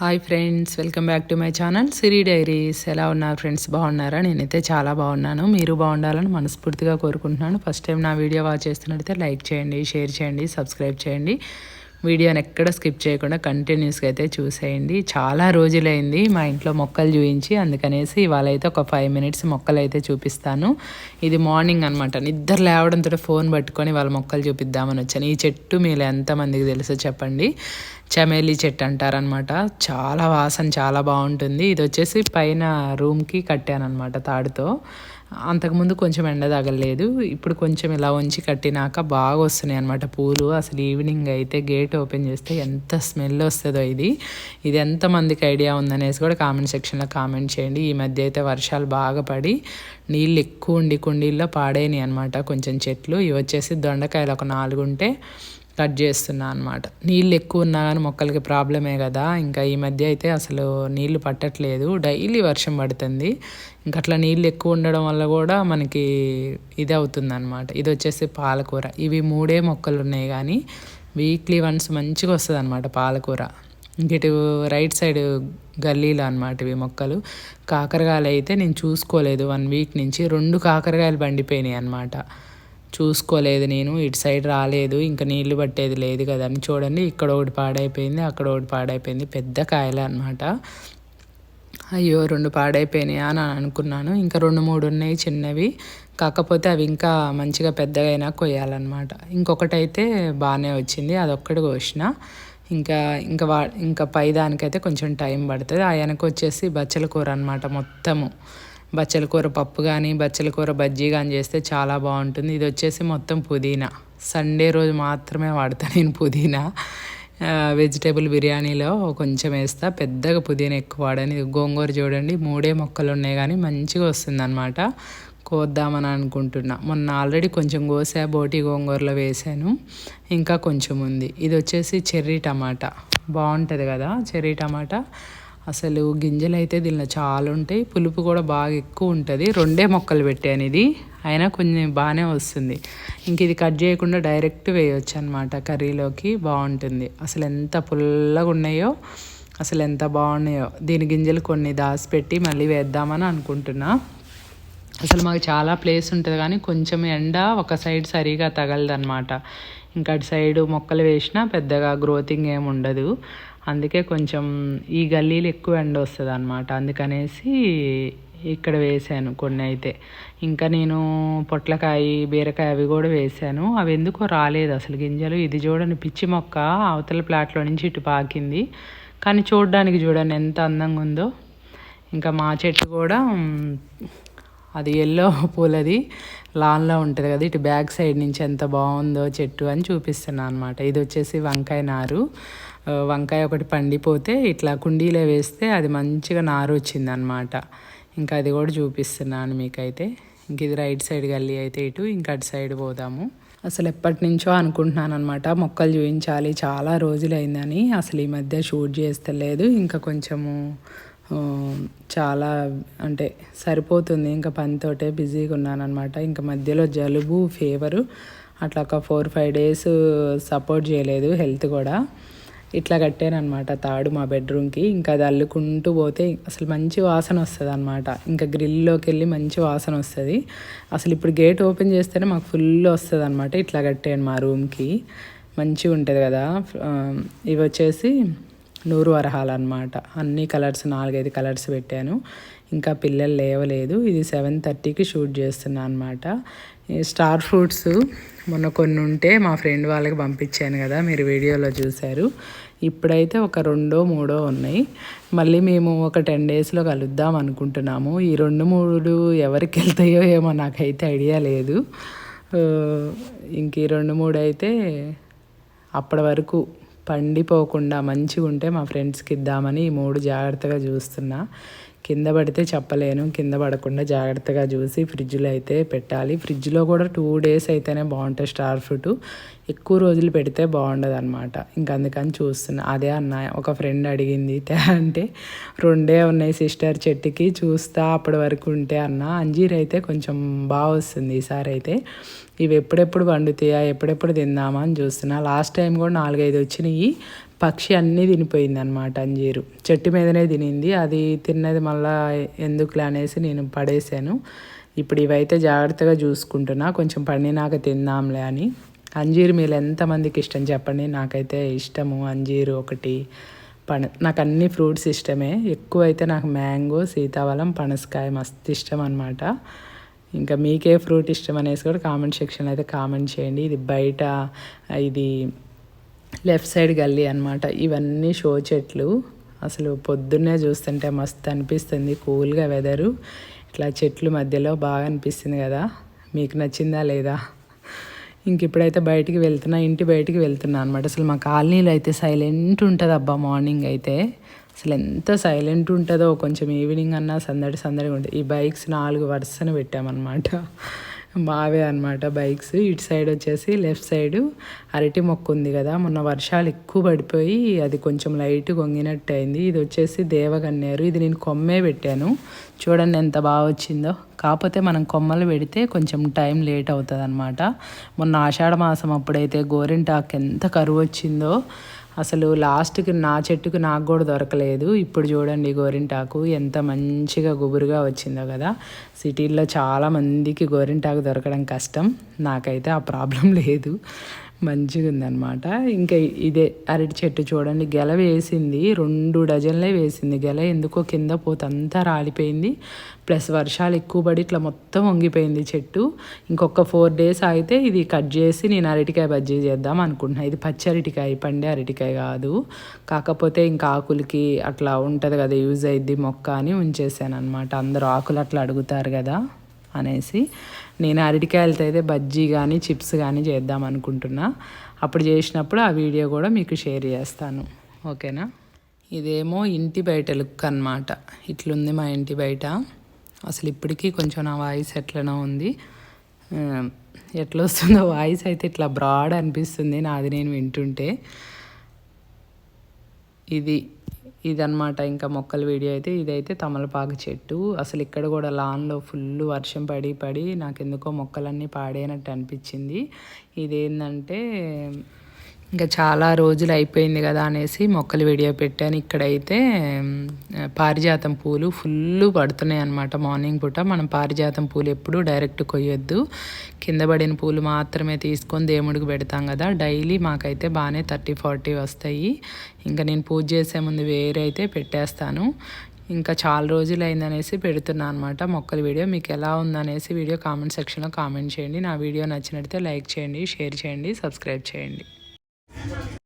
Hi friends welcome back to my channel Siri diaries ఎలా ఉన్నారు friends బాగున్నారా? నేనైతే చాలా బాగున్నాను. మీరు బాగుండాలని మనస్ఫూర్తిగా కోరుకుంటున్నాను. ఫస్ట్ టైం నా వీడియో వాచ్ చేస్తున్నట్టయితే లైక్ చేయండి షేర్ చేయండి సబ్స్క్రైబ్ చేయండి. వీడియోని ఎక్కడ స్కిప్ చేయకుండా కంటిన్యూస్గా అయితే చూసేయండి. చాలా రోజులైంది మా ఇంట్లో మొక్కలు చూపించి అందుకనేసి ఇవాళ అయితే ఒక ఫైవ్ మినిట్స్ మొక్కలు అయితే చూపిస్తాను. ఇది మార్నింగ్ అనమాట నిద్ర లేవడంతో ఫోన్ పట్టుకొని వాళ్ళ మొక్కలు చూపిద్దామని వచ్చాను. ఈ చెట్టు మీరు ఎంతమందికి తెలుసో చెప్పండి. చమేలి చెట్టు అంటారనమాట చాలా వాసన చాలా బాగుంటుంది. ఇది వచ్చేసి పైన రూమ్కి కట్టానమాట తాడుతో. అంతకుముందు కొంచెం ఎండ తగలేదు. ఇప్పుడు కొంచెం ఇలా ఉంచి కట్టినాక బాగా వస్తున్నాయి అనమాట పూలు. అసలు ఈవినింగ్ అయితే గేట్ ఓపెన్ చేస్తే ఎంత స్మెల్ వస్తుందో ఇది. ఇది ఎంతమందికి ఐడియా ఉందనేసి కూడా కామెంట్ సెక్షన్లో కామెంట్ చేయండి. ఈ మధ్య అయితే వర్షాలు బాగా పడి నీళ్ళు ఎక్కువ ఉండి కుండీల్లో పాడైనాయి అనమాట కొంచెం చెట్లు. ఇవి వచ్చేసి దొండకాయలు ఒక నాలుగు ఉంటే కట్ చేస్తున్నా అనమాట నీళ్ళు ఎక్కువ ఉన్నా కానీ మొక్కలకి ప్రాబ్లమే కదా. ఇంకా ఈ మధ్య అయితే అసలు నీళ్ళు పట్టట్లేదు. డైలీ వర్షం పడుతుంది. ఇంకా అట్లా నీళ్ళు ఎక్కువ ఉండడం వల్ల కూడా మనకి ఇది అవుతుంది అనమాట ఇది వచ్చేసి పాలకూర. ఇవి మూడే మొక్కలు ఉన్నాయి కానీ వీక్లీ వన్స్ మంచిగా వస్తుంది అనమాట పాలకూర. ఇటు రైట్ సైడ్ గల్లీలు అనమాట ఇవి మొక్కలు. కాకరకాయలు అయితే నేను చూసుకోలేదు. వన్ వీక్ నుంచి రెండు కాకరకాయలు పండిపోయినాయి అనమాట చూసుకోలేదు నేను. ఇటు సైడ్ రాలేదు. ఇంకా నీళ్ళు పట్టేది లేదు కదా అని చూడండి. ఇక్కడ ఒకటి పాడైపోయింది అక్కడ ఒకటి పాడైపోయింది. పెద్ద కాయలు అనమాట అయ్యో రెండు పాడైపోయినాయి అని అనుకున్నాను. ఇంకా రెండు మూడు ఉన్నాయి చిన్నవి. కాకపోతే అవి ఇంకా మంచిగా పెద్దగా అయినా కొయ్యాలన్నమాట. ఇంకొకటైతే బాగానే వచ్చింది. అదొక్కటి కోసిన. ఇంకా ఇంకా వా ఇంకా పై దానికైతే కొంచెం టైం పడుతుంది. ఆ వెనక వచ్చేసి బచ్చల కూర అనమాట మొత్తము. బచ్చల కూర పప్పు కానీ బచ్చల కూర బజ్జీ కానీ చేస్తే చాలా బాగుంటుంది. ఇది వచ్చేసి మొత్తం పుదీనా. సండే రోజు మాత్రమే వాడతాను నేను పుదీనా. వెజిటేబుల్ బిర్యానీలో కొంచెం వేస్తా. పెద్దగా పుదీనా ఎక్కువ వాడని. గోంగూర చూడండి. మూడే మొక్కలు ఉన్నాయి కానీ మంచిగా వస్తుంది అనమాట కోద్దామని అనుకుంటున్నా. మొన్న ఆల్రెడీ కొంచెం కోసా బోటి గోంగూరలో వేసాను. ఇంకా కొంచెం ఉంది. ఇది వచ్చేసి చెర్రీ టమాటా. బాగుంటుంది కదా చెర్రీ టమాటా? అసలు గింజలు అయితే దీనిలో చాలా ఉంటాయి. పులుపు కూడా బాగా ఎక్కువ ఉంటుంది. రెండే మొక్కలు పెట్టాను ఇది. అయినా కొంచెం బాగానే వస్తుంది. ఇంక ఇది కట్ చేయకుండా డైరెక్ట్ వేయొచ్చు అనమాట కర్రీలోకి. బాగుంటుంది. అసలు ఎంత పుల్లగా ఉన్నాయో అసలు ఎంత బాగున్నాయో. దీని గింజలు కొన్ని దాచిపెట్టి మళ్ళీ వేద్దామని అనుకుంటున్నా. అసలు మాకు చాలా ప్లేస్ ఉంటుంది కానీ కొంచెం ఎండ ఒక సైడ్ సరిగా తగలదనమాట ఇంకా అటు సైడు మొక్కలు వేసినా పెద్దగా గ్రోతింగ్ ఏమి ఉండదు. అందుకే కొంచెం ఈ గల్లీలు ఎక్కువ ఎండ వస్తుంది అనమాట అందుకనేసి ఇక్కడ వేసాను కొన్ని అయితే. ఇంకా నేను పొట్లకాయ బీరకాయ అవి కూడా వేసాను. అవి ఎందుకో రాలేదు అసలు గింజలు. ఇది చూడండి పిచ్చి మొక్క. అవతల ప్లాట్లో నుంచి ఇటు పాకింది. కానీ చూడడానికి చూడండి ఎంత అందంగా ఉందో. ఇంకా మా చెట్టు కూడా అది ఎల్లో పూలది. లాన్లో ఉంటుంది కదా ఇటు బ్యాక్ సైడ్ నుంచి ఎంత బాగుందో చెట్టు అని చూపిస్తున్నాను అనమాట ఇది వచ్చేసి వంకాయ నారు. వంకాయ ఒకటి పండిపోతే ఇట్లా కుండీలో వేస్తే అది మంచిగా నారు వచ్చింది అనమాట ఇంకా అది కూడా చూపిస్తున్నాను మీకైతే. ఇంక ఇది రైట్ సైడ్ గల్లీ అయితే ఇటు ఇంకా అటు సైడ్ పోదాము. అసలు ఎప్పటి నుంచో అనుకుంటున్నాను అనమాట మొక్కలు చూపించాలి చాలా రోజులైందని. అసలు ఈ మధ్య షూట్ చేస్తలేదు ఇంకా కొంచెము చాలా అంటే సరిపోతుంది. ఇంకా పనితోటే బిజీగా ఉన్నానమాట ఇంకా మధ్యలో జలుబు ఫీవరు అట్లా ఒక ఫోర్ ఫైవ్ డేస్ సపోర్ట్ చేయలేదు హెల్త్ కూడా. ఇట్లా కట్టానమాట తాడు మా బెడ్రూమ్కి. ఇంకా అది అల్లుకుంటూ పోతే అసలు మంచి వాసన వస్తుంది అనమాట ఇంకా గ్రిల్లోకి వెళ్ళి మంచి వాసన వస్తుంది. అసలు ఇప్పుడు గేట్ ఓపెన్ చేస్తేనే మాకు ఫుల్ వస్తుంది అనమాట ఇట్లా కట్టాను మా రూమ్కి. మంచిగా ఉంటుంది కదా ఇవి వచ్చేసి నూరు వరహాలు అనమాట అన్ని కలర్స్ నాలుగైదు కలర్స్ పెట్టాను. ఇంకా పిల్లలు లేవలేదు. ఇది సెవెన్ థర్టీకి షూట్ చేస్తున్నాను అనమాట స్టార్ ఫ్రూట్స్ మొన్న కొన్ని ఉంటే మా ఫ్రెండ్ వాళ్ళకి పంపించాను కదా మీరు వీడియోలో చూశారు. ఇప్పుడైతే ఒక రెండో మూడో ఉన్నాయి. మళ్ళీ మేము ఒక టెన్ డేస్లో కలుద్దాం అనుకుంటున్నాము. ఈ రెండు మూడు ఎవరికి వెళ్తాయో ఏమో నాకైతే ఐడియా లేదు. ఇంక ఈ రెండు మూడు అయితే అప్పటి వరకు పండిపోకుండా మంచిగా ఉంటే మా ఫ్రెండ్స్కి ఇద్దామని ఈ మూడు జాగ్రత్తగా చూస్తున్నా. కింద పడితే చెప్పలేను. కింద పడకుండా జాగ్రత్తగా చూసి ఫ్రిడ్జ్లో అయితే పెట్టాలి. ఫ్రిడ్జ్లో కూడా టూ డేస్ అయితేనే బాగుంటుంది స్టార్ ఫ్రూట్. ఎక్కువ రోజులు పెడితే బాగుండదు అనమాట ఇంక అందుకని చూస్తున్నా. అదే అన్న ఒక ఫ్రెండ్ అడిగింది అంటే రెండే ఉన్నాయి సిస్టర్ చెట్టుకి చూస్తా అప్పటి వరకు ఉంటే అన్న. అంజీర్ అయితే కొంచెం బాగా వస్తుంది ఈసారి అయితే. ఇవి ఎప్పుడెప్పుడు పండుతాయా ఎప్పుడెప్పుడు తిందామా అని చూస్తున్నా. లాస్ట్ టైం కూడా నాలుగైదు వచ్చినాయి. పక్షి అన్నీ తినిపోయింది అనమాట అంజీరు. చెట్టు మీదనే తినింది. అది తిన్నది మళ్ళా ఎందుకులే అనేసి నేను పడేసాను ఇప్పుడు ఇవైతే జాగ్రత్తగా చూసుకుంటున్నా. కొంచెం పండినాక తిందాంలే అని. అంజీరు మీరు ఎంతమందికి ఇష్టం చెప్పండి? నాకైతే ఇష్టము అంజీరు ఒకటి. పన నాకు అన్ని ఫ్రూట్స్ ఇష్టమే. ఎక్కువ అయితే నాకు మ్యాంగో సీతాఫలం పనసకాయ మస్తు ఇష్టం అనమాట ఇంకా మీకే ఫ్రూట్ ఇష్టం అనేసి కూడా కామెంట్ సెక్షన్లో అయితే కామెంట్ చేయండి. ఇది బయట ఇది లెఫ్ట్ సైడ్ గల్లీ అనమాట ఇవన్నీ షో చెట్లు. అసలు పొద్దున్నే చూస్తుంటే మస్తు అనిపిస్తుంది. కూల్గా వెదరు. ఇట్లా చెట్లు మధ్యలో బాగా అనిపిస్తుంది కదా. మీకు నచ్చిందా లేదా? ఇంక ఇప్పుడైతే బయటికి వెళ్తున్నా ఇంటి బయటికి వెళ్తున్నా అనమాట అసలు మా కాలనీలో అయితే సైలెంట్ ఉంటుంది అబ్బా మార్నింగ్ అయితే. అసలు ఎంత సైలెంట్ ఉంటుందో కొంచెం ఈవినింగ్ అన్నా సందడి సందడిగా ఉంటుంది. ఈ బైక్స్ నాలుగు వరుసను పెట్టామన్నమాట. మావే అనమాట బైక్స్. ఇటు సైడ్ వచ్చేసి లెఫ్ట్ సైడ్ అరటి మొక్క ఉంది కదా మొన్న వర్షాలు ఎక్కువ పడిపోయి అది కొంచెం లైట్ కొంగినట్టు అయింది ఇది వచ్చేసి దేవగన్నేరు. ఇది నేను కొమ్మే పెట్టాను. చూడండి ఎంత బాగా వచ్చిందో. కాకపోతే మనం కొమ్మలు పెడితే కొంచెం టైం లేట్ అవుతుంది అనమాట మొన్న ఆషాఢ మాసం అప్పుడైతే గోరింటాకు ఎంత కరువు వచ్చిందో. అసలు లాస్ట్కి నా చెట్టుకు నాకు కూడా దొరకలేదు. ఇప్పుడు చూడండి గోరింటాకు ఎంత మంచిగా గుబురుగా వచ్చిందో కదా. సిటీల్లో చాలా మందికి గోరింటాకు దొరకడం కష్టం. నాకైతే ఆ ప్రాబ్లం లేదు. మంచిగా ఉందన్నమాట ఇంకా ఇదే అరటి చెట్టు చూడండి గెల వేసింది. రెండు డజన్లే వేసింది గెల. ఎందుకో కింద పోతంతా రాలిపోయింది. ప్లస్ వర్షాలు ఎక్కువ పడి ఇట్లా మొత్తం వంగిపోయింది చెట్టు. ఇంకొక ఫోర్ డేస్ అయితే ఇది కట్ చేసి నేను అరటికాయ బజ్జీ చేద్దాం అనుకుంటున్నా. ఇది పచ్చి అరటికాయ పండే అరటికాయ కాదు. కాకపోతే ఇంకా ఆకులకి అట్లా ఉంటుంది కదా యూజ్ అయ్యిద్ది మొక్క అని ఉంచేసాను అనమాట అందరూ ఆకులు అట్లా అడుగుతారు కదా. అనేసి నేను అరటికాయలతో అయితే బజ్జీ కానీ చిప్స్ కానీ చేద్దాం అనుకుంటున్నా. అప్పుడు చేసినప్పుడు ఆ వీడియో కూడా మీకు షేర్ చేస్తాను. ఓకేనా? ఇదేమో ఇంటి బయట లుక్ అనమాట ఇట్లుంది మా ఇంటి బయట. అసలు ఇప్పటికీ కొంచెం నా వాయిస్ ఎట్లనో ఉంది. ఎట్లా వస్తుందో వాయిస్ అయితే ఇట్లా బ్రాడ్ అనిపిస్తుంది. నాది నేను వింటుంటే. ఇది ఇదనమాట ఇంకా మొక్కల వీడియో అయితే. ఇదైతే తమలపాకు చెట్టు. అసలు ఇక్కడ కూడా లాన్లో ఫుల్ వర్షం పడి పడి నాకు ఎందుకో మొక్కలన్నీ పాడైనట్టు అనిపించింది. ఇదేంటంటే ఇంకా చాలా రోజులు అయిపోయింది కదా అనేసి మొక్కలు వీడియో పెట్టాను. ఇక్కడైతే పారిజాతం పూలు ఫుల్ పడుతున్నాయి అనమాట మార్నింగ్ పూట. మనం పారిజాతం పూలు ఎప్పుడు డైరెక్ట్ కొయ్యొద్దు. కింద పడిన పూలు మాత్రమే తీసుకొని దేవుడికి పెడతాం కదా. డైలీ మాకైతే బాగానే థర్టీ ఫార్టీ వస్తాయి. ఇంకా నేను పూజ చేసే ముందు వేరే అయితే పెట్టేస్తాను. ఇంకా చాలా రోజులు అయిందనేసి పెడుతున్నా అనమాట మొక్కల వీడియో. మీకు ఎలా ఉందనేసి వీడియో కామెంట్ సెక్షన్లో కామెంట్ చేయండి. నా వీడియో నచ్చినట్లయితే లైక్ చేయండి షేర్ చేయండి సబ్స్క్రైబ్ చేయండి. Thank you.